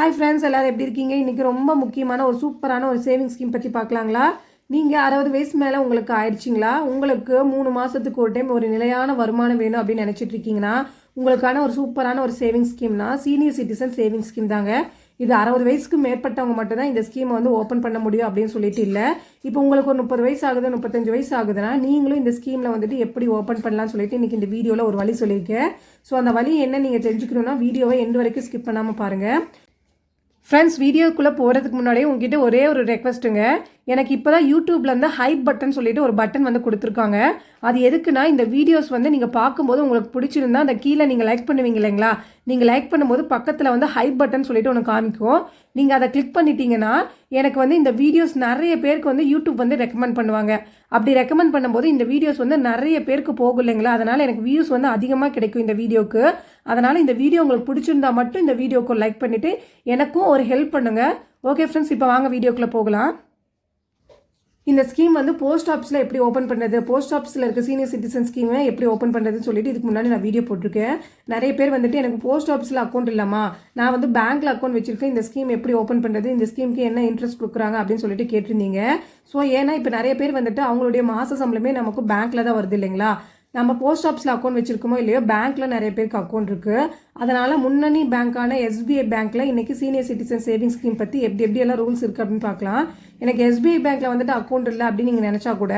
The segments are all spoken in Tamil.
ஹாய் ஃப்ரெண்ட்ஸ் எல்லோரும் எப்படி இருக்கீங்க? இன்றைக்கி ரொம்ப முக்கியமான ஒரு சூப்பரான ஒரு சேவிங் ஸ்கீம் பற்றி பார்க்கலாங்களா? நீங்கள் அறுபது வயசு மேலே உங்களுக்கு ஆயிடுச்சிங்களா? உங்களுக்கு மூணு மாதத்துக்கு ஒரு டைம் ஒரு நிலையான வருமானம் வேணும் அப்படின்னு நினச்சிட்டு இருக்கீங்கன்னா உங்களுக்கான ஒரு சூப்பரான ஒரு சேவிங் ஸ்கீம்னா சீனியர் சிட்டிசன் சேவிங் ஸ்கீம் தாங்க. இது அறுபது வயசுக்கு மேற்பட்டவங்க மட்டும்தான் இந்த ஸ்கீமை வந்து ஓப்பன் பண்ண முடியும் அப்படின்னு சொல்லிட்டு இல்லை. இப்போ உங்களுக்கு ஒரு முப்பது வயசு ஆகுது முப்பத்தஞ்சு வயசு ஆகுதுன்னா நீங்களும் இந்த ஸ்கீமில் வந்துட்டு எப்படி ஓப்பன் பண்ணலாம்னு சொல்லிட்டு இன்றைக்கி இந்த வீடியோவில் ஒரு வழி சொல்லியிருக்கேன். ஸோ அந்த வழி என்ன நீங்கள் தெரிஞ்சுக்கணும்னா வீடியோவை எண்டு வரைக்கும் ஸ்கிப் பண்ணாமல் பாருங்கள் ஃப்ரெண்ட்ஸ் வீடியோக்குள்ளே போகிறதுக்கு முன்னாடியே உங்ககிட்ட ஒரே ஒரு ரெக்வஸ்ட்டுங்க எனக்கு இப்போ தான் யூடியூப்லேருந்து ஹைப் பட்டன் சொல்லிட்டு ஒரு பட்டன் வந்து கொடுத்துருக்காங்க. அது எதுக்குன்னா இந்த வீடியோஸ் வந்து நீங்கள் பார்க்கும்போது உங்களுக்கு பிடிச்சிருந்தா அந்த கீழே நீங்கள் லைக் பண்ணுவீங்க இல்லைங்களா? நீங்கள் லைக் பண்ணும்போது பக்கத்தில் வந்து ஹைப் பட்டன் சொல்லிட்டு ஒன்று காமிக்கும். நீங்கள் அதை கிளிக் பண்ணிட்டீங்கன்னா எனக்கு வந்து இந்த வீடியோஸ் நிறைய பேருக்கு வந்து யூடியூப் வந்து ரெக்கமெண்ட் பண்ணுவாங்க. அப்படி ரெக்கமெண்ட் பண்ணும்போது இந்த வீடியோஸ் வந்து நிறைய பேருக்கு போகும் இல்லைங்களா? அதனால் எனக்கு வியூஸ் வந்து அதிகமாக கிடைக்கும் இந்த வீடியோக்கு அதனால் இந்த வீடியோ உங்களுக்கு பிடிச்சிருந்தா மட்டும் இந்த வீடியோக்கு லைக் பண்ணிவிட்டு எனக்கும் ஒரு ஹெல்ப் பண்ணுங்கள் ஓகே ஃப்ரெண்ட்ஸ் இப்போ வாங்க வீடியோக்குள்ளே போகலாம். இந்த ஸ்கீம் வந்து போஸ்ட் ஆஃபீஸில் எப்படி ஓப்பன் பண்ணுறது போஸ்ட் ஆஃபீஸில் இருக்க சீனியர் சிட்டிசன் ஸ்கீமை எப்படி ஓப்பன் பண்ணுறதுன்னு சொல்லிட்டு இதுக்கு முன்னாடி நான் வீடியோ போட்டிருக்கேன். நிறைய பேர் வந்துட்டு எனக்கு போஸ்ட் ஆஃபீஸில் அக்கௌண்ட் இல்லாமா நான் வந்து பேங்க்கில் அக்கௌண்ட் வச்சிருக்கேன். இந்த ஸ்கீம் எப்படி ஓப்பன் பண்ணுறது இந்த ஸ்கீமுக்கு என்ன இன்ட்ரெஸ்ட் கொடுக்குறாங்க அப்படின்னு சொல்லிட்டு கேட்டிருந்தீங்க. ஸோ ஏன்னா இப்போ நிறைய பேர் வந்துட்டு அவங்களுடைய மாத சம்பளமே நமக்கு பேங்க்கில் தான் வருது இல்லைங்களா? நம்ம போஸ்ட் ஆஃபீஸில் அக்கௌண்ட் வச்சுருக்கோமோ இல்லையோ பேங்க்கில் நிறைய பேருக்கு அக்கௌண்ட் இருக்குது அதனால் முன்னணி பேங்க்கான எஸ்பிஐ பேங்க்கில் இன்றைக்கி சீனியர் சிட்டிசன் சேவிங்ஸ் ஸ்கீம் பற்றி எப்படி எப்படி எல்லாம் ரூல்ஸ் இருக்குது அப்படின்னு பார்க்கலாம். எனக்கு எஸ்பிஐ பேங்க்கில் வந்துட்டு அக்கௌண்ட் இல்லை அப்படின்னு நீங்கள் நினச்சா கூட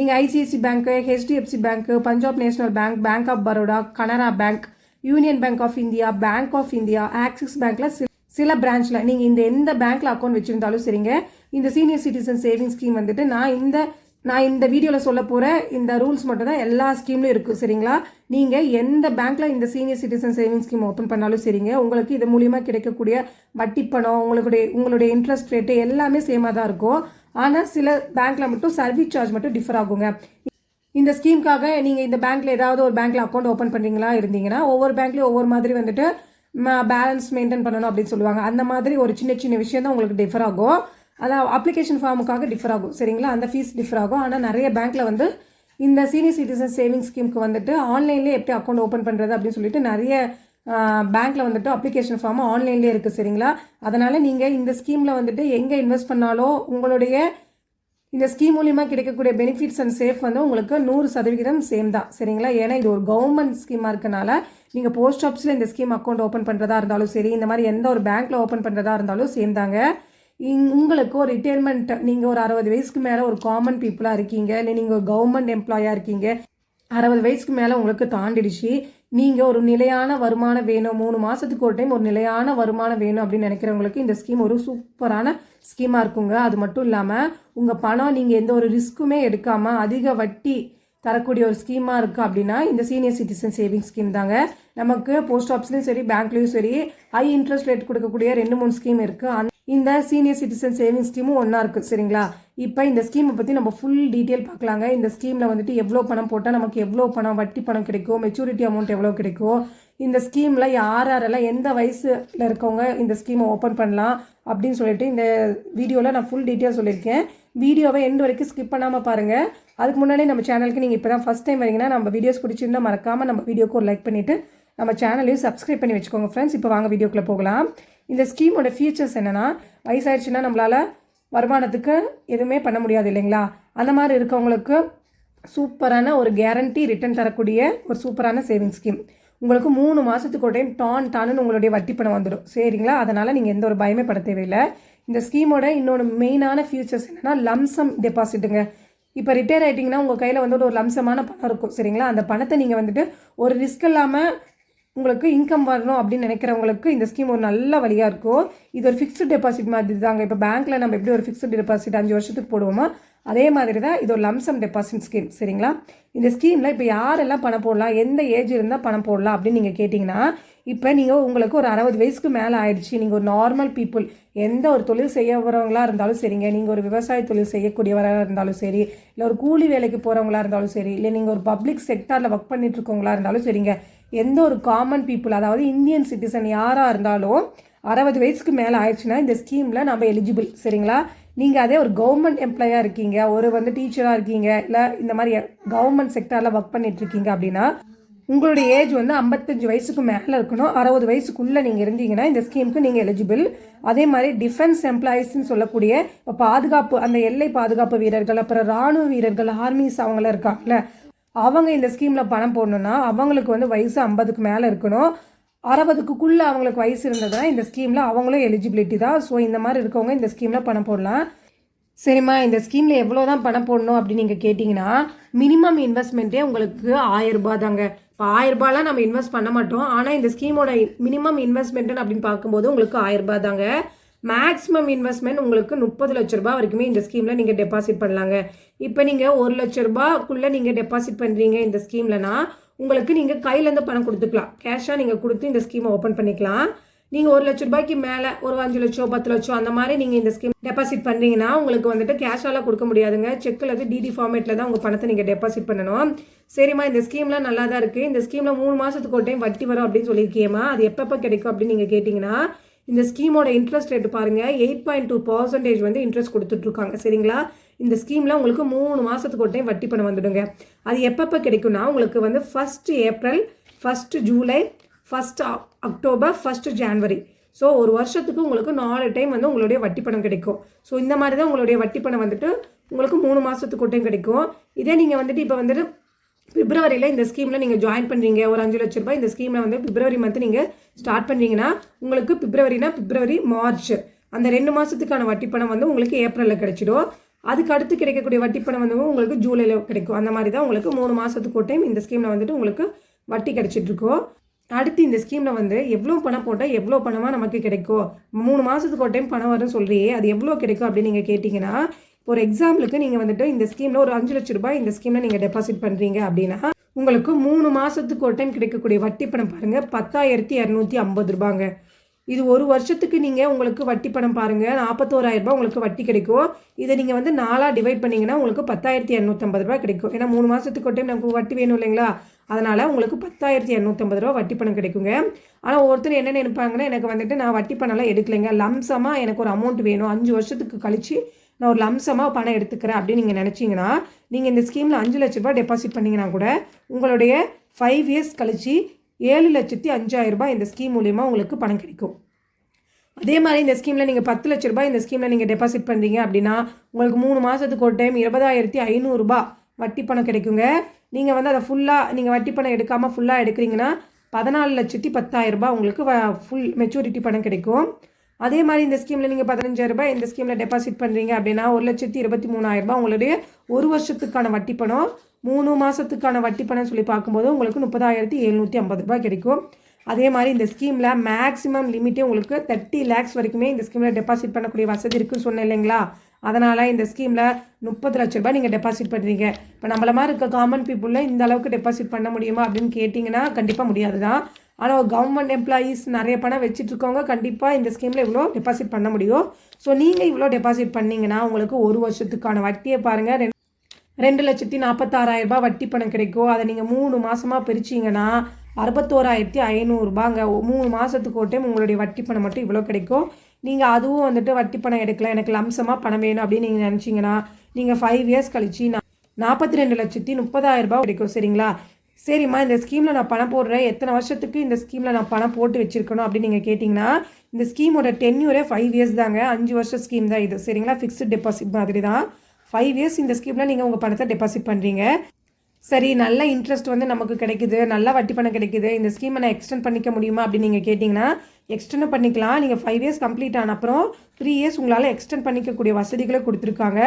நீங்கள் ICICI bank HDFC bank Punjab National Bank Bank of Baroda Canara Bank Union Bank of India Bank of India Axis பேங்க்கில் சில பிரான்ச்சில் நீங்கள் இந்த எந்த பேங்க்கில் அக்கௌண்ட் வச்சுருந்தாலும் சரிங்க. இந்த சீனியர் சிட்டிசன் சேவிங்ஸ் ஸ்கீம் வந்துட்டு நான் இந்த நான் இந்த வீடியோவில் சொல்ல போகிற இந்த ரூல்ஸ் மட்டும் தான் எல்லா ஸ்கீம்லையும் இருக்குது சரிங்களா? நீங்கள் எந்த பேங்க்கில் இந்த senior citizen savings scheme open பண்ணாலும் சரிங்க. உங்களுக்கு இது மூலியமாக கிடைக்கக்கூடிய வட்டி பணம் உங்களுடைய உங்களுடைய இன்ட்ரெஸ்ட் ரேட்டு எல்லாமே சேமாக தான் இருக்கும். ஆனால் சில பேங்க்கில் மட்டும் சர்வீஸ் சார்ஜ் மட்டும் டிஃபர் ஆகுங்க. இந்த ஸ்கீமுக்காக நீங்கள் இந்த பேங்க்கில் ஏதாவது ஒரு பேங்க்கில் அக்கௌண்ட் ஓப்பன் பண்ணுறீங்களா இருந்தீங்கன்னா ஒவ்வொரு பேங்க்லேயும் ஒவ்வொரு மாதிரி வந்துட்டு பேலன்ஸ் மெயின்டைன் பண்ணணும் அப்படின்னு சொல்லுவாங்க. அந்த மாதிரி ஒரு சின்ன சின்ன விஷயம் தான் உங்களுக்கு டிஃபர் ஆகும். அதான் அப்ளிகேஷன் ஃபார்முக்காக டிஃபர் ஆகும். சரிங்களா? அந்த ஃபீஸ் டிஃபர் ஆகும். ஆனால் நிறைய பேங்க்கில் வந்து இந்த சீனியர் சிட்டிசன் சேவிங்ஸ் ஸ்கீமுக்கு வந்துட்டு ஆன்லைன்லேயே எப்படி அக்கௌண்ட் ஓப்பன் பண்ணுறது அப்படின்னு சொல்லிட்டு நிறைய பேங்க்கில் வந்துட்டு அப்ளிகேஷன் ஃபார்ம் ஆன்லைன்லேயே இருக்குது சரிங்களா? அதனால் நீங்கள் இந்த ஸ்கீமில் வந்துட்டு எங்கே இன்வெஸ்ட் பண்ணாலும் உங்களுடைய இந்த ஸ்கீம் மூலியமாக கிடைக்கக்கூடிய பெனிஃபிட்ஸ் அண்ட் சேஃப் வந்து உங்களுக்கு நூறு சதவிகிதம் சேம் தான். சரிங்களா? ஏன்னா இது ஒரு கவர்மெண்ட் ஸ்கீமாக இருக்கனால நீங்கள் போஸ்ட் ஆஃபீஸில் இந்த ஸ்கீம் அக்கௌண்ட் ஓப்பன் பண்ணுறதா இருந்தாலும் சரி இந்த மாதிரி எந்த ஒரு பேங்க்கில் ஓப்பன் பண்ணுறதா இருந்தாலும் சேம் தாங்க. உங்களுக்கு ஒரு ரிட்டையர்மெண்ட் நீங்கள் ஒரு அறுபது வயசுக்கு மேலே ஒரு காமன் பீப்புளாக இருக்கீங்க இல்லை நீங்கள் ஒரு கவர்மெண்ட் எம்ப்ளாயாக இருக்கீங்க அறுபது வயசுக்கு மேலே உங்களுக்கு தாண்டிடுச்சு. நீங்கள் ஒரு நிலையான வருமானம் வேணும் மூணு மாதத்துக்கு ஒரு டைம் ஒரு நிலையான வருமானம் வேணும் அப்படின்னு நினைக்கிறவங்களுக்கு இந்த ஸ்கீம் ஒரு சூப்பரான ஸ்கீமாக இருக்குங்க. அது மட்டும் இல்லாமல் உங்கள் பணம் நீங்கள் எந்த ஒரு ரிஸ்க்குமே எடுக்காமல் அதிக வட்டி தரக்கூடிய ஒரு ஸ்கீமாக இருக்குது அப்படின்னா இந்த சீனியர் சிட்டிசன் சேவிங் ஸ்கீம் தாங்க. நமக்கு போஸ்ட் ஆஃபீஸ்லேயும் சரி பேங்க்லேயும் சரி ஹை இன்ட்ரெஸ்ட் ரேட் கொடுக்கக்கூடிய ரெண்டு மூணு ஸ்கீம் இருக்குது இந்த சீனியர் சிட்டிசன் சேவிங்ஸ் ஸ்கீமும் ஒன்றா இருக்குது சரிங்களா? இப்போ இந்த ஸ்கீமை பற்றி நம்ம ஃபுல் டீட்டெயில் பார்க்கலாங்க. இந்த ஸ்கீமில் வந்துட்டு எவ்வளோ பணம் போட்டால் நமக்கு எவ்வளோ பணம் வட்டி பணம் கிடைக்கும் மெச்சூரிட்டி அமௌண்ட் எவ்வளோ கிடைக்கும்? இந்த ஸ்கீமில் யார் யாரெல்லாம் எந்த வயசில் இருக்கவங்க இந்த ஸ்கீமை ஓப்பன் பண்ணலாம் அப்படின்னு சொல்லிட்டு இந்த வீடியோவில் நான் ஃபுல் டீட்டெயில் சொல்லியிருக்கேன். வீடியோவை எண்டு வரைக்கும் ஸ்கிப் பண்ணாமல் பாருங்கள் அதுக்கு முன்னாடி நம்ம சேனலுக்கு நீங்கள் இப்போ தான் ஃபஸ்ட் டைம் வரீங்கன்னா நம்ம வீடியோஸ் பிடிச்சிருந்தா மறக்காமல் நம்ம வீடியோக்கு ஒரு லைக் பண்ணிவிட்டு நம்ம சேனலையும் சப்ஸ்கிரைப் பண்ணி வச்சுக்கோங்க ஃப்ரெண்ட்ஸ் இப்போ வாங்க வீடியோக்குள்ளே போகலாம். இந்த ஸ்கீமோட ஃபீச்சர்ஸ் என்னென்னா வயசாயிடுச்சுன்னா நம்மளால் வருமானத்துக்கு எதுவுமே பண்ண முடியாது இல்லைங்களா? அந்த மாதிரி இருக்கவங்களுக்கு சூப்பரான ஒரு கேரண்டி ரிட்டர்ன் தரக்கூடிய ஒரு சூப்பரான சேவிங் ஸ்கீம் உங்களுக்கு மூணு மாதத்துக்கு ஒரு டைம் டான் டான்னு உங்களுடைய வட்டி பணம் வந்துடும் சரிங்களா? அதனால் நீங்கள் எந்த ஒரு பயமே பட தேவையில்லை. இந்த ஸ்கீமோட இன்னொன்று மெயினான ஃபியூச்சர்ஸ் என்னென்னா லம்சம் டெபாசிட்டுங்க இப்போ ரிட்டையர் ஆகிட்டிங்கன்னா உங்கள் கையில் வந்துட்டு ஒரு லம்சமான பணம் இருக்கும் சரிங்களா? அந்த பணத்தை நீங்கள் வந்துட்டு ஒரு ரிஸ்க் இல்லாமல் உங்களுக்கு இன்கம் வரணும் அப்படின்னு நினைக்கிறவங்களுக்கு இந்த ஸ்கீம் ஒரு நல்ல வழியாக இருக்கும். இது ஒரு ஃபிக்ஸ்டு டெபாசிட் மாதிரி தாங்க இப்போ பேங்க்கில் நம்ம எப்படி ஒரு ஃபிக்ஸ்டு டெபாசிட் அஞ்சு வருஷத்துக்கு போடுவோமோ அதே மாதிரி தான் இது ஒரு லம்சம் டெபாசிட் ஸ்கீம் சரிங்களா? இந்த ஸ்கீமில் இப்போ யாரெல்லாம் பணம் போடலாம் எந்த ஏஜ் இருந்தால் பணம் போடலாம் அப்படின்னு நீங்கள் கேட்டிங்கன்னா இப்போ நீங்கள் உங்களுக்கு ஒரு அறுபது வயசுக்கு மேலே ஆயிடுச்சு. நீங்கள் ஒரு நார்மல் பீப்புள் எந்த ஒரு தொழில் செய்ய வரவங்களாக இருந்தாலும் சரிங்க. நீங்கள் ஒரு விவசாய தொழில் செய்யக்கூடியவராக இருந்தாலும் சரி இல்லை ஒரு கூலி வேலைக்கு போகிறவங்களா இருந்தாலும் சரி இல்லை நீங்கள் ஒரு பப்ளிக் செக்டாரில் ஒர்க் பண்ணிட்டு இருக்கவங்களா இருந்தாலும் சரிங்க. எந்த ஒரு காமன் பீப்புள் அதாவது இந்தியன் சிட்டிசன் யாராக இருந்தாலும் அறுபது வயசுக்கு மேலே ஆயிடுச்சுன்னா இந்த ஸ்கீமில் நம்ம எலிஜிபிள் சரிங்களா? நீங்கள் அதே ஒரு கவர்மெண்ட் எம்ப்ளாயாக இருக்கீங்க ஒரு வந்து டீச்சராக இருக்கீங்க இல்லை இந்த மாதிரி கவர்மெண்ட் செக்டாரில் ஒர்க் பண்ணிட்டு இருக்கீங்க அப்படின்னா உங்களுடைய ஏஜ் வந்து ஐம்பத்தஞ்சு வயசுக்கு மேலே இருக்கணும் அறுபது வயசுக்குள்ளே நீங்கள் இருந்தீங்கன்னா இந்த ஸ்கீமுக்கு நீங்கள் எலிஜிபிள் அதே மாதிரி டிஃபென்ஸ் எம்ப்ளாயீஸ்னு சொல்லக்கூடிய இப்போ பாதுகாப்பு அந்த எல்லை பாதுகாப்பு வீரர்கள் அப்புறம் ராணுவ வீரர்கள் ஆர்மிஸ் அவங்களாம் இருக்காங்கல்ல அவங்க இந்த ஸ்கீமில் பணம் போடணுன்னா அவங்களுக்கு வந்து வயசு ஐம்பதுக்கு மேலே இருக்கணும். அறுபதுக்குள்ளே அவங்களுக்கு வயசு இருந்ததுன்னா இந்த ஸ்கீமில் அவங்களும் எலிஜிபிலிட்டி தான். ஸோ இந்த மாதிரி இருக்கவங்க இந்த ஸ்கீமில் பணம் போடலாம். சரிம்மா இந்த ஸ்கீமில் எவ்வளோ தான் பணம் போடணும் அப்படின்னு நீங்கள் கேட்டிங்கன்னா மினிமம் இன்வெஸ்ட்மெண்ட்டே உங்களுக்கு ஆயிரரூபா தாங்க. இப்போ ஆயிரரூபாலாம் நம்ம இன்வெஸ்ட் பண்ண மாட்டோம். ஆனால் இந்த ஸ்கீமோட மினிமம் இன்வெஸ்ட்மெண்ட்டுன்னு அப்படின்னு பார்க்கும்போது உங்களுக்கு ஆயிரரூபா தாங்க. மேக்ஸிமம் இன்வெஸ்ட்மெண்ட் உங்களுக்கு முப்பது லட்ச ரூபாய் வரைக்குமே இந்த ஸ்கீமில் நீங்கள் டெபாசிட் பண்ணலாங்க. இப்போ நீங்கள் ஒரு லட்ச ரூபாக்குள்ளே நீங்கள் டெபாசிட் பண்ணுறீங்க இந்த ஸ்கீம்லனா உங்களுக்கு நீங்கள் கையிலேருந்து பணம் கொடுத்துக்கலாம். கேஷாக நீங்கள் கொடுத்து இந்த ஸ்கீமை ஓப்பன் பண்ணிக்கலாம். நீங்கள் ஒரு லட்ச ரூபாய்க்கு மேலே ஒரு அஞ்சு லட்சம் பத்து லட்சம் அந்த மாதிரி நீங்கள் இந்த ஸ்கீம் டெபாசிட் பண்ணுறீங்கன்னா உங்களுக்கு வந்துட்டு கேஷாலாம் கொடுக்க முடியாதுங்க. செக்கில் வந்து டிடி ஃபார்மேட்டில் தான் உங்கள் பணத்தை நீங்கள் டெபாசிட் பண்ணணும். சரிம்மா இந்த ஸ்கீம்லாம் நல்லா தான் இருக்குது இந்த ஸ்கீமில் மூணு மாதத்துக்கு ஒரு டைம் வட்டி வரும் அப்படின்னு சொல்லியிருக்கியம்மா அது எப்பப்போ கிடைக்கும் அப்படின்னு நீங்கள் கேட்டிங்கன்னா இந்த ஸ்கீமோட இன்ட்ரெஸ்ட் ரேட் பாருங்கள் எயிட் பாயிண்ட் டூ பர்சன்டேஜ் வந்து இன்ட்ரெஸ்ட் கொடுத்துட்ருக்காங்க சரிங்களா? இந்த ஸ்கீமில் உங்களுக்கு மூணு மாதத்துக்கு ஒரு டைம் வட்டி பணம் வந்துடுங்க. அது எப்பப்போ கிடைக்கும்னா உங்களுக்கு வந்து first April first July first October first January so ஒரு வருஷத்துக்கு உங்களுக்கு நாலு டைம் வந்து உங்களுடைய வட்டி பணம் கிடைக்கும். ஸோ இந்த மாதிரி தான் உங்களுடைய வட்டி பணம் வந்துட்டு உங்களுக்கு மூணு மாதத்துக்கு ஒரு டைம் கிடைக்கும். இதே நீங்கள் வந்துட்டு இப்போ வந்துட்டு பிப்ரவரியில் இந்த ஸ்கீமில் நீங்கள் ஜாயின் பண்ணுறீங்க ஒரு அஞ்சு லட்ச ரூபாய் இந்த ஸ்கீமில் வந்து பிப்ரவரி மந்த் நீங்கள் ஸ்டார்ட் பண்ணுறீங்கன்னா உங்களுக்கு பிப்ரவரினா பிப்ரவரி மார்ச். அந்த ரெண்டு மாதத்துக்கான வட்டி பணம் வந்து உங்களுக்கு ஏப்ரலில் கிடச்சிடும். அதுக்கு அடுத்து கிடைக்கக்கூடிய வட்டி பணம் வந்து உங்களுக்கு ஜூலையில் கிடைக்கும். அந்த மாதிரி தான் உங்களுக்கு மூணு மாதத்துக்கு ஒரு டைம் இந்த ஸ்கீமில் வந்துட்டு உங்களுக்கு வட்டி கிடைச்சிட்ருக்கோம். அடுத்து இந்த ஸ்கீமில் வந்து எவ்வளோ பணம் போட்டால் எவ்வளோ பணமாக நமக்கு கிடைக்கும்? மூணு மாதத்துக்கு ஒரு டைம் பணம் வரும்னு சொல்கிறியே அது எவ்வளோ கிடைக்கும் அப்படின்னு நீங்கள் கேட்டிங்கன்னா ஒரு எக்ஸாம்பிளுக்கு நீங்கள் வந்துட்டு இந்த ஸ்கீமில் ஒரு அஞ்சு லட்ச ரூபாய் இந்த ஸ்கீமில் நீங்கள் டெபாசிட் பண்ணுறீங்க அப்படின்னா உங்களுக்கு மூணு மாதத்துக்கு ஒரு டைம் கிடைக்கக்கூடிய வட்டி பணம் பாருங்கள் பத்தாயிரத்தி இரநூத்தி ஐம்பது ரூபாங்க. இது ஒரு வருஷத்துக்கு நீங்கள் உங்களுக்கு வட்டி பணம் பாருங்கள் நாற்பத்தோராயிரம் ரூபாய் உங்களுக்கு வட்டி கிடைக்கும். இதை நீங்கள் வந்து நாலாக டிவைட் பண்ணிங்கன்னா உங்களுக்கு பத்தாயிரத்தி இரநூத்தம்பது ரூபாய் கிடைக்கும். ஏன்னா மூணு மாதத்துக்கு ஒரு டைம் நமக்கு வட்டி வேணும் இல்லைங்களா? அதனால் உங்களுக்கு பத்தாயிரத்தி இரநூத்தம்பது ரூபா வட்டி பணம் கிடைக்குங்க. ஆனால் ஒருத்தர் என்ன நினைப்பாங்கன்னா எனக்கு வந்துட்டு நான் வட்டி பணம்லாம் எடுக்கலைங்க. லம்சமாக எனக்கு ஒரு அமௌண்ட் வேணும். அஞ்சு வருஷத்துக்கு கழிச்சு நான் ஒரு லம்சமாக பணம் எடுத்துக்கிறேன் அப்படின்னு நீங்கள் நினச்சிங்கன்னா நீங்கள் இந்த ஸ்கீமில் அஞ்சு லட்ச ரூபாய் டெபாசிட் பண்ணிங்கன்னா கூட உங்களுடைய ஃபைவ் இயர்ஸ் கழித்து ஏழு லட்சத்தி அஞ்சாயிரரூபா ரூபாய் இந்த ஸ்கீம் மூலிமா உங்களுக்கு பணம் கிடைக்கும். அதே மாதிரி இந்த ஸ்கீமில் நீங்கள் பத்து லட்ச ரூபாய் இந்த ஸ்கீமில் நீங்கள் டெபாசிட் பண்ணுறீங்க அப்படின்னா உங்களுக்கு மூணு மாதத்துக்கு ஒரு டைம் இருபதாயிரத்தி ஐநூறுரூபா வட்டி பணம் கிடைக்குங்க. நீங்கள் வந்து அதை ஃபுல்லாக நீங்கள் வட்டி பணம் எடுக்காமல் ஃபுல்லாக எடுக்கிறீங்கன்னா பதினாலு லட்சத்தி பத்தாயிரரூபா உங்களுக்கு ஃபுல் மெச்சூரிட்டி பணம் கிடைக்கும். அதே மாதிரி இந்த ஸ்கீமில் நீங்கள் பதினஞ்சாயிரம் ரூபாய் இந்த ஸ்கீமில் டெபாசிட் பண்ணுறீங்க அப்படின்னா ஒரு லட்சத்தி இருபத்தி மூணாயிரம் ரூபாய் உங்களுடைய ஒரு வருஷத்துக்கான வட்டி பணம் மூணு மாதத்துக்கான வட்டி பணம் சொல்லி பார்க்கும்போது உங்களுக்கு முப்பதாயிரத்தி எழுநூற்றி ஐம்பது ரூபாய் கிடைக்கும். அதே மாதிரி இந்த ஸ்கீமில் மேக்ஸிமம் லிமிட்டே உங்களுக்கு தேர்ட்டி லேக்ஸ் வரைக்குமே இந்த ஸ்கீமில் டெபாசிட் பண்ணக்கூடிய வசதி இருக்குன்னு சொன்னேன் இல்லைங்களா? அதனால் இந்த ஸ்கீமில் முப்பது லட்ச ரூபாய் நீங்கள் டெபாசிட் பண்ணுறீங்க இப்போ நம்மள மாதிரி இருக்க காமன் பீப்புளில் இந்த அளவுக்கு டெபாசிட் பண்ண முடியுமா அப்படின்னு கேட்டிங்கன்னா கண்டிப்பாக முடியாது தான் ஆனால் கவர்மெண்ட் எம்ப்ளாயீஸ் நிறைய பணம் வச்சுட்ருக்கவங்க கண்டிப்பாக இந்த ஸ்கீமில் இவ்வளோ டெபாசிட் பண்ண முடியும். ஸோ நீங்கள் இவ்வளோ டெபாசிட் பண்ணிங்கன்னா உங்களுக்கு ஒரு வருஷத்துக்கான வட்டியை பாருங்கள் ரெண்டு ரெண்டு லட்சத்தி நாற்பத்தாறாயிரரூபா வட்டி பணம் கிடைக்கும். அதை நீங்கள் மூணு மாதமாக பிரிச்சிங்கன்னா அறுபத்தோராயிரத்தி ஐநூறுரூபாங்க மூணு மாதத்துக்கு ஒரு டைம் உங்களுடைய வட்டி பணம் மட்டும் இவ்வளோ கிடைக்கும். நீங்கள் அதுவும் வந்துட்டு வட்டி பணம் எடுக்கல எனக்கு லம்சமாக பணம் வேணும் அப்படின்னு நீங்கள் நினச்சிங்கன்னா நீங்கள் ஃபைவ் இயர்ஸ் கழிச்சு நான் நாற்பத்தி ரெண்டு லட்சத்தி முப்பதாயிரரூபா கிடைக்கும். சரிங்களா? சரிம்மா இந்த ஸ்கீமில் நான் பணம் போடுறேன். எத்தனை வருஷத்துக்கு இந்த ஸ்கீமில் நான் பணம் போட்டு வச்சுருக்கணும் அப்படின்னு நீங்கள் கேட்டிங்கன்னா இந்த ஸ்கீமோட டென்யூரே ஃபைவ் இயர்ஸ் தாங்க. அஞ்சு வருஷம் ஸ்கீம் தான் இது. சரிங்களா? ஃபிக்ஸ்டு டெபாசிட் மாதிரி தான் ஃபைவ் இயர்ஸ் இந்த ஸ்கீமில் நீங்கள் உங்கள் பணத்தை டெபாசிட் பண்ணுறீங்க சரி நல்ல இன்ட்ரெஸ்ட் வந்து நமக்கு கிடைக்குது. நல்ல வட்டி பணம் கிடைக்குது. இந்த ஸ்கீமை நான் எக்ஸ்டெண்ட் பண்ணிக்க முடியுமா அப்படின்னு நீங்கள் கேட்டிங்கன்னா எக்ஸ்டெண்ட் பண்ணிக்கலாம். நீங்கள் ஃபைவ் இயர்ஸ் கம்ப்ளீட் ஆன அப்புறம் த்ரீ இயர்ஸ் உங்களால் எக்ஸ்டெண்ட் பண்ணிக்கக்கூடிய வசதிகளை கொடுத்துருக்காங்க.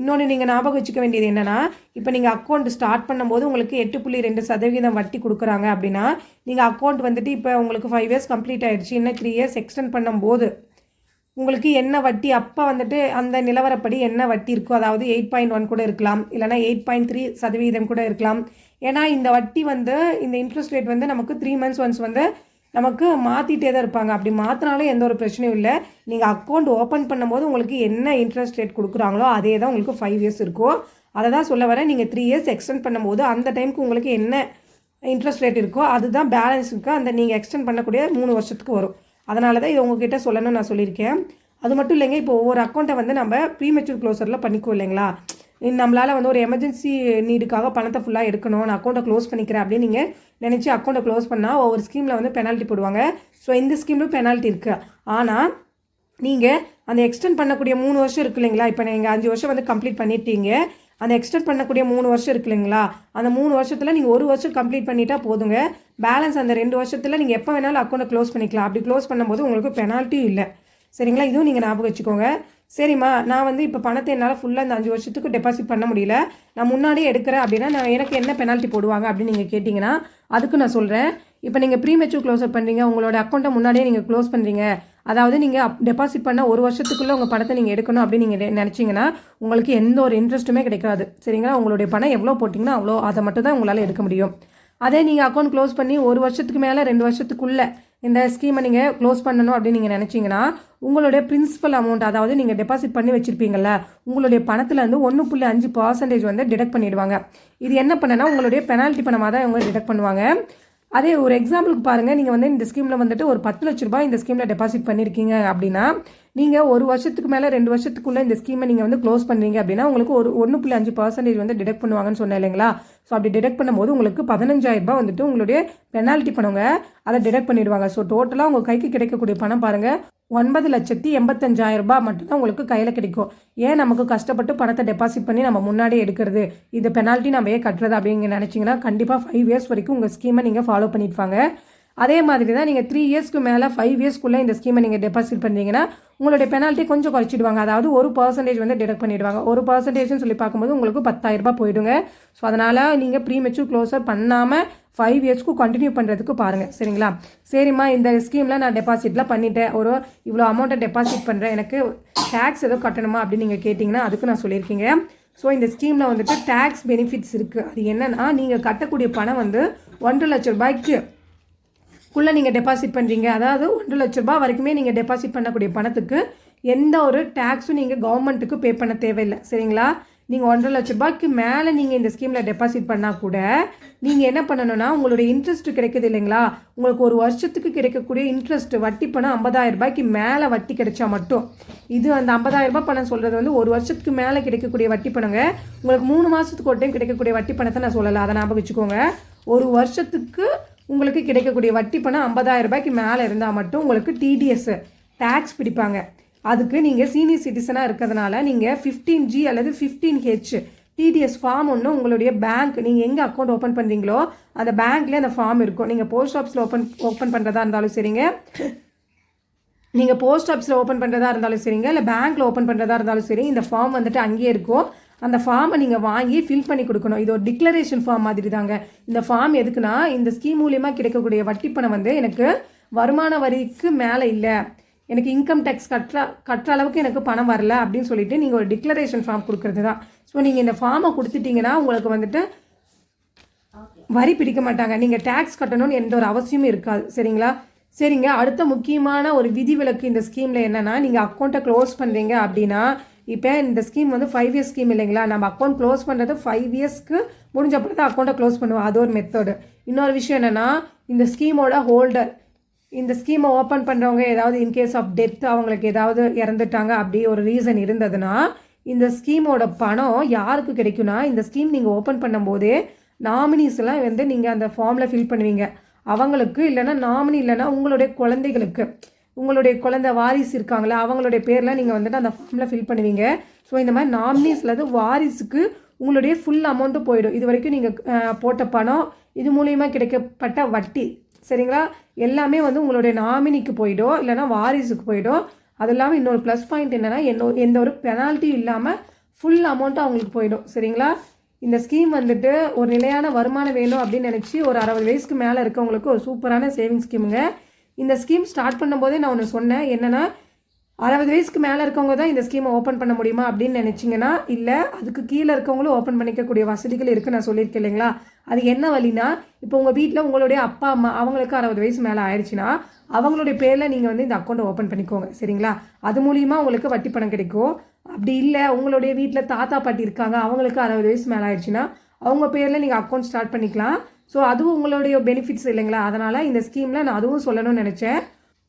இன்னொன்று நீங்கள் ஞாபகம் வச்சுக்க வேண்டியது என்னென்னா இப்போ நீங்கள் அக்கௌண்ட் ஸ்டார்ட் பண்ணும்போது உங்களுக்கு எட்டு புள்ளி ரெண்டு சதவீதம் வட்டி கொடுக்குறாங்க அப்படின்னா நீங்கள் அக்கௌண்ட் வந்துட்டு இப்போ உங்களுக்கு ஃபைவ் இயர்ஸ் கம்ப்ளீட் ஆகிடுச்சு இன்னும் த்ரீ இயர்ஸ் எக்ஸ்டெண்ட் பண்ணும்போது உங்களுக்கு என்ன வட்டி அப்போ வந்துட்டு அந்த நிலவரப்படி என்ன வட்டி இருக்கோ அதாவது எயிட் பாயிண்ட் ஒன் கூட இருக்கலாம். இல்லைனா எயிட் பாயிண்ட் த்ரீ சதவீதம் கூட இருக்கலாம். ஏன்னா இந்த வட்டி வந்து இந்த இன்ட்ரெஸ்ட் ரேட் வந்து நமக்கு த்ரீ மந்த்ஸ் ஒன்ஸ் வந்து நமக்கு மாற்றிட்டே தான் இருப்பாங்க. அப்படி மாற்றினாலும் எந்த ஒரு பிரச்சனையும் இல்லை. நீங்கள் அக்கௌண்ட் ஓப்பன் பண்ணும்போது உங்களுக்கு என்ன இன்ட்ரெஸ்ட் ரேட் கொடுக்குறாங்களோ அதே தான் உங்களுக்கு ஃபைவ் இயர்ஸ் இருக்கும். அதை தான் சொல்ல வரேன். நீங்கள் த்ரீ இயர்ஸ் எக்ஸ்டெண்ட் பண்ணும்போது அந்த டைமுக்கு உங்களுக்கு என்ன இன்ட்ரெஸ்ட் ரேட் இருக்கோ அதுதான் பேலன்ஸ் இருக்குது அந்த நீங்கள் எக்ஸ்டெண்ட் பண்ணக்கூடிய மூணு வருஷத்துக்கு வரும். அதனால தான் இது உங்ககிட்ட சொல்லணும்னு நான் சொல்லியிருக்கேன். அது மட்டும் இல்லைங்க இப்போ ஒவ்வொரு அக்கௌண்ட்டை வந்து நம்ம ப்ரீமெச்சூர் க்ளோசரில் பண்ணிக்குவோம் இல்லைங்களா? நம்மளால் வந்து ஒரு எமர்ஜென்சி நீடுக்காக பணத்தை ஃபுல்லாக எடுக்கணும் நான் அக்கௌண்ட்டை க்ளோஸ் பண்ணிக்கிறேன் அப்படின்னு நீங்கள் நினச்சி அக்கௌண்ட்டை க்ளோஸ் பண்ணால் ஒவ்வொரு ஸ்கீமில் வந்து பெனால்ட்டி போடுவாங்க. ஸோ இந்த ஸ்கீம்லும் பெனால்ட்டி இருக்குது ஆனால் நீங்கள் அந்த எக்ஸ்டெண்ட் பண்ணக்கூடிய மூணு வருஷம் இருக்கு இல்லைங்களா? இப்போ நீங்கள் அஞ்சு வருஷம் வந்து கம்ப்ளீட் பண்ணிட்டீங்க. அந்த எக்ஸ்டெண்ட் பண்ணக்கூடிய மூணு வருஷம் இருக்கு இல்லைங்களா? அந்த மூணு வருஷத்தில் நீங்கள் ஒரு வருஷம் கம்ப்ளீட் பண்ணிட்டா போதுங்க. பேலன்ஸ் அந்த ரெண்டு வருஷத்தில் நீங்கள் எப்போ வேணாலும் அக்கௌண்ட்டை க்ளோஸ் பண்ணிக்கலாம். அப்படி க்ளோஸ் பண்ணும்போது உங்களுக்கு பெனால்ட்டியும் இல்லை. சரிங்களா? இதுவும் நீங்கள் ஞாபகம் வச்சுக்கோங்க. சரிம்மா நான் வந்து இப்போ பணத்தை என்னால் ஃபுல்லாக இந்த அஞ்சு வருஷத்துக்கு டெபாசிட் பண்ண முடியல. நான் முன்னாடியே எடுக்கிறேன் அப்படின்னா நான் எனக்கு என்ன பெனால்ட்டி போடுவாங்க அப்படின்னு நீங்கள் கேட்டிங்கன்னா அதுக்கு நான் சொல்கிறேன் இப்போ நீங்கள் ப்ரீமெச்சூர் க்ளோஸ் பண்ணுறீங்க உங்களோட அக்கௌண்ட்டை முன்னாடியே நீங்கள் க்ளோஸ் பண்ணுறீங்க அதாவது நீங்கள் டெபாசிட் பண்ண ஒரு வருஷத்துக்குள்ளே உங்கள் பணத்தை நீங்கள் எடுக்கணும் அப்படின்னு நீங்கள் நினச்சிங்கன்னா உங்களுக்கு எந்த ஒரு இன்ட்ரெஸ்ட்டுமே கிடைக்காது. சரிங்களா? உங்களுடைய பணம் எவ்வளோ போட்டிங்கன்னா அவ்வளோ அதை மட்டும் தான் உங்களால் எடுக்க முடியும். அதே நீங்கள் அக்கௌண்ட் க்ளோஸ் பண்ணி ஒரு வருஷத்துக்கு மேலே ரெண்டு வருஷத்துக்குள்ளே இந்த ஸ்கீமை நீங்கள் க்ளோஸ் பண்ணணும் அப்படின்னு நீங்கள் நினச்சிங்கன்னா உங்களுடைய பிரின்சிபல் அமௌண்ட் அதாவது நீங்கள் டெபாசிட் பண்ணி வச்சுருப்பீங்கள்ல உங்களுடைய பணத்துலேருந்து ஒன்று புள்ளி அஞ்சு பர்சன்டேஜ் வந்து டிடெக்ட் பண்ணிடுவாங்க. இது என்ன பண்ணனா உங்களுடைய பெனால்ட்டி பணமாக தான் இவங்க டிடெக்ட் பண்ணுவாங்க. அதே ஒரு எக்ஸாம்பிளுக்கு பாருங்கள் நீங்கள் வந்து இந்த ஸ்கீமில் வந்துட்டு ஒரு பத்து லட்ச ரூபாய் இந்த ஸ்கீமில் டெபாசிட் பண்ணியிருக்கீங்க அப்படின்னா நீங்கள் ஒரு வருஷத்துக்கு மேலே ரெண்டு வருஷத்துக்குள்ளே இந்த ஸ்கீமை நீங்கள் வந்து க்ளோஸ் பண்ணுறீங்க அப்படின்னா உங்களுக்கு ஒரு ஒன்று புள்ளி அஞ்சு பர்சன்டேஜ் வந்து டிடெக்ட் பண்ணுவாங்கன்னு சொன்னேன் இல்லைங்களா? ஸோ அப்படி டிடெக்ட் பண்ணும்போது உங்களுக்கு பதினஞ்சாயிரம் ரூபாய் வந்துட்டு உங்களுடைய பெனால்ட்டி பண்ணுங்க அதை டிடெக்ட் பண்ணிடுவாங்க. ஸோ டோட்டலாக உங்கள் கைக்கு கிடைக்கக்கூடிய பணம் பாருங்கள் ஒன்பது லட்சத்தி எண்பத்தஞ்சாயிரம் ரூபாய் மட்டும்தான் உங்களுக்கு கையில் கிடைக்கும். ஏன் நமக்கு கஷ்டப்பட்டு பணத்தை டெபாசிட் பண்ணி நம்ம முன்னாடியே எடுக்கிறது? இந்த பெனால்ட்டி நம்ம ஏன் கட்டுறது அப்படிங்க நினச்சிங்கன்னா கண்டிப்பாக ஃபைவ் இயர்ஸ் வரைக்கும் உங்கள் ஸ்கீமை நீங்கள் ஃபாலோ பண்ணியிருப்பாங்க அதே மாதிரி தான் நீங்கள் த்ரீ இயர்ஸ்க்கு மேலே ஃபைவ் இயர்ஸ்க்குள்ளே இந்த ஸ்கீமை நீங்கள் டெபாசிட் பண்ணுறீங்கன்னா உங்களுடைய பெனால்ட்டி கொஞ்சம் குறைச்சிடுவாங்க. அதாவது ஒரு பர்சன்டேஜ் வந்து டிடெக்ட் பண்ணிடுவாங்க. ஒரு பர்சன்டேஜ்னு சொல்லி பார்க்கும்போது உங்களுக்கு பத்தாயிரம் ரூபாய் போயிடுங்க. ஸோ அதனால் நீங்கள் ப்ரீ மெச்சூர் க்ளோஸர் பண்ணாமல் ஃபைவ் இயர்ஸ்க்கு கண்டினியூ பண்ணுறதுக்கு பாருங்கள் சரிங்களா? சரிம்மா இந்த ஸ்கீமில் நான் டெபாசிட்லாம் பண்ணிட்டேன். ஒரு இவ்வளோ அமௌண்ட்டை டெபாசிட் பண்ணுறேன் எனக்கு டேக்ஸ் ஏதோ கட்டணுமா அப்படின்னு நீங்கள் கேட்டிங்கன்னா அதுக்கு நான் சொல்லியிருக்கீங்க. ஸோ இந்த ஸ்கீமில் வந்துட்டு டேக்ஸ் பெனிஃபிட்ஸ் இருக்குது அது என்னென்னா நீங்கள் கட்டக்கூடிய பணம் வந்து ஒன்றரை லட்ச ரூபாய்க்கு குள்ளே நீங்கள் டெபாசிட் பண்ணுறீங்க அதாவது ஒன்று லட்ச ரூபா வரைக்குமே நீங்கள் டெபாசிட் பண்ணக்கூடிய பணத்துக்கு எந்த ஒரு டேக்ஸும் நீங்கள் கவர்மெண்ட்டுக்கு பே பண்ண தேவையில்லை. சரிங்களா? நீங்கள் ஒன்றரை லட்ச ரூபாய்க்கு மேலே நீங்கள் இந்த ஸ்கீமில் டெபாசிட் பண்ணால் கூட நீங்கள் என்ன பண்ணணும்னா உங்களுடைய இன்ட்ரெஸ்ட் கிடைக்குது இல்லைங்களா? உங்களுக்கு ஒரு வருஷத்துக்கு கிடைக்கக்கூடிய இன்ட்ரெஸ்ட் வட்டி பணம் ஐம்பதாயிரம் ரூபாய்க்கு மேலே வட்டி கிடைச்சா மட்டும். இது அந்த ஐம்பதாயிரம் ரூபாய் பணம் சொல்கிறது வந்து ஒரு வருஷத்துக்கு மேலே கிடைக்கக்கூடிய வட்டி பணங்க. உங்களுக்கு மூணு மாதத்துக்கு ஒரு டைம் கிடைக்கக்கூடிய வட்டி பணத்தை நான் சொல்லலை. அதை ஞாபகம் வச்சுக்கோங்க. ஒரு வருஷத்துக்கு உங்களுக்கு கிடைக்கக்கூடிய வட்டி பணம் ஐம்பதாயிரம் ரூபாய்க்கு மேலே இருந்தால் மட்டும் உங்களுக்கு டிடிஎஸ் டேக்ஸ் பிடிப்பாங்க. அதுக்கு நீங்கள் சீனியர் சிட்டிசனாக இருக்கிறதுனால நீங்கள் ஃபிஃப்டீன் ஜி அல்லது ஃபிஃப்டீன் ஹெச் டிடிஎஸ் ஃபார்ம் ஒன்று உங்களுடைய பேங்க் நீங்கள் எங்கே அக்கௌண்ட் ஓப்பன் பண்ணுறீங்களோ அந்த பேங்க்லேயே அந்த ஃபார்ம் இருக்கும். நீங்கள் போஸ்ட் ஆஃபீஸில் ஓப்பன் ஓப்பன் பண்ணுறதா இருந்தாலும் சரிங்க. நீங்கள் போஸ்ட் ஆஃபீஸில் ஓப்பன் பண்ணுறதா இருந்தாலும் சரிங்க. இல்லை பேங்க்கில் ஓப்பன் பண்ணுறதா இருந்தாலும் சரி. இந்த ஃபார்ம் வந்துட்டு அங்கேயே இருக்கும். அந்த ஃபார்மை நீங்கள் வாங்கி ஃபில் பண்ணி கொடுக்கணும். இது ஒரு டிக்ளரேஷன் ஃபார்ம் மாதிரி தாங்க இந்த ஃபார்ம் எதுக்குன்னா இந்த ஸ்கீம் மூலியமாக கிடைக்கக்கூடிய வட்டி பணம் வந்து எனக்கு வருமான வரிக்கு மேலே இல்லை. எனக்கு இன்கம் டேக்ஸ் கட்டுற கட்டுற அளவுக்கு எனக்கு பணம் வரல அப்படின்னு சொல்லிட்டு நீங்கள் ஒரு டிக்ளரேஷன் ஃபார்ம் கொடுக்குறது தான் ஸோ நீங்கள் இந்த ஃபார்மை கொடுத்துட்டிங்கன்னா உங்களுக்கு வந்துட்டு வரி பிடிக்க மாட்டாங்க. நீங்கள் டேக்ஸ் கட்டணும்னு எந்த ஒரு அவசியமும் இருக்காது. சரிங்களா? சரிங்க. அடுத்த முக்கியமான ஒரு விதிவிலக்கு இந்த ஸ்கீமில் என்னென்னா நீங்கள் அக்கௌண்ட்டை க்ளோஸ் பண்ணுறீங்க அப்படின்னா இப்போ இந்த ஸ்கீம் வந்து ஃபைவ் இயர்ஸ் ஸ்கீம் இல்லைங்களா? நம்ம அக்கௌண்ட் க்ளோஸ் பண்ணுறது ஃபைவ் இயர்ஸ்க்கு முடிஞ்ச அப்புறம் தான் அக்கௌண்ட்டை க்ளோஸ் பண்ணுவோம். அது ஒரு மெத்தடு இன்னொரு விஷயம் என்னென்னா இந்த ஸ்கீமோட ஹோல்டர் இந்த ஸ்கீமை ஓப்பன் பண்ணுறவங்க ஏதாவது இன்கேஸ் ஆஃப் டெத் அவங்களுக்கு ஏதாவது இறந்துட்டாங்க அப்படி ஒரு ரீசன் இருந்ததுன்னா இந்த ஸ்கீமோட பணம் யாருக்கு கிடைக்கும்னா இந்த ஸ்கீம் நீங்கள் ஓப்பன் பண்ணும்போதே நாமினிஸ் எல்லாம் வந்து நீங்கள் அந்த ஃபார்மில் ஃபில் பண்ணுவீங்க. அவங்களுக்கு இல்லைன்னா நாமினி இல்லைன்னா உங்களுடைய குழந்தைகளுக்கு. உங்களுடைய குழந்தை வாரிசு இருக்காங்களா அவங்களுடைய பேர்லாம் நீங்கள் வந்துட்டு அந்த ஃபார்மில் ஃபில் பண்ணுவீங்க. ஸோ இந்த மாதிரி நாமினிஸில் நாமினிஸ்லேருந்து வாரிசுக்கு உங்களுடைய ஃபுல் அமௌண்ட்டு போயிடும். இது வரைக்கும் நீங்கள் போட்ட பணம் இது மூலியமாக கிடைக்கப்பட்ட வட்டி சரிங்களா? எல்லாமே வந்து உங்களுடைய நாமினிக்கு போயிடும் இல்லைனா வாரிசுக்கு போயிடும். அது இல்லாமல் இன்னொரு ப்ளஸ் பாயிண்ட் என்னென்னா என்ன எந்த ஒரு பெனால்ட்டியும் இல்லாமல் ஃபுல் அமௌண்ட்டும் அவங்களுக்கு போயிடும் சரிங்களா? இந்த ஸ்கீம் வந்துட்டு ஒரு நிலையான வருமானம் வேணும் அப்படின்னு நினச்சி ஒரு அறுபது வயசுக்கு மேலே இருக்கவங்களுக்கு ஒரு சூப்பரான சேவிங் ஸ்கீமுங்க இந்த ஸ்கீம் ஸ்டார்ட் பண்ணும்போதே நான் ஒன்று சொன்னேன். என்னென்னா அறுபது வயசுக்கு மேலே இருக்கவங்க தான் இந்த ஸ்கீமை ஓப்பன் பண்ண முடியுமா அப்படின்னு நினச்சிங்கன்னா இல்லை அதுக்கு கீழே இருக்கவங்களும் ஓப்பன் பண்ணிக்கக்கூடிய வசதிகள் இருக்குது நான் சொல்லியிருக்கேன் இல்லைங்களா? அது என்ன வழினா இப்போ உங்கள் வீட்டில் உங்களுடைய அப்பா அம்மா அவங்களுக்கு அறுபது வயசு மேலே ஆயிடுச்சுன்னா அவங்களுடைய பேரில் நீங்கள் வந்து இந்த அக்கௌண்ட்டை ஓப்பன் பண்ணிக்கோங்க சரிங்களா? அது மூலியமாக உங்களுக்கு வட்டி பணம் கிடைக்கும். அப்படி இல்லை உங்களுடைய வீட்டில் தாத்தா பாட்டி இருக்காங்க அவங்களுக்கு அறுபது வயசு மேலே ஆயிடுச்சுன்னா அவங்க பேரில் நீங்கள் அக்கௌண்ட் ஸ்டார்ட் பண்ணிக்கலாம். ஸோ அதுவும் உங்களுடைய பெனிஃபிட்ஸ் இல்லைங்களா? அதனால் இந்த ஸ்கீமில் நான் அதுவும் சொல்லணும்னு நினச்சேன்.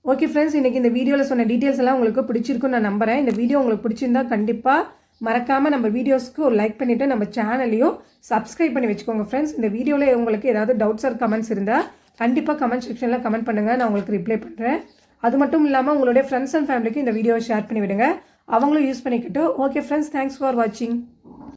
ஓகே ஃப்ரெண்ட்ஸ் இன்றைக்கி இந்த வீடியோவில் சொன்ன டீட்டெயில்ஸ் எல்லாம் உங்களுக்கு பிடிச்சிருக்குன்னு நான் நம்புகிறேன் இந்த வீடியோ உங்களுக்கு பிடிச்சிருந்தா கண்டிப்பாக மறக்காமல் நம்ம வீடியோஸ்க்கு ஒரு லைக் பண்ணிவிட்டு நம்ம சேனலையும் சப்ஸ்கிரைப் பண்ணி வச்சுக்கோங்க ஃப்ரெண்ட்ஸ் இந்த வீடியோவில் உங்களுக்கு ஏதாவது டவுட்ஸ் ஆர் கமெண்ட்ஸ் இருந்தால் கண்டிப்பாக கமெண்ட் செக்ஷனில் கமெண்ட் பண்ணுங்கள் நான் உங்களுக்கு ரிப்ளை பண்ணுறேன் அது மட்டும் இல்லாமல் உங்களுடைய ஃப்ரெண்ட்ஸ் அண்ட் ஃபேமிலிக்கு இந்த வீடியோவை ஷேர் பண்ணி விடுங்க. அவங்களும் யூஸ் பண்ணிக்கிட்டு ஓகே ஃப்ரெண்ட்ஸ் தேங்க்ஸ் ஃபார் வாட்சிங்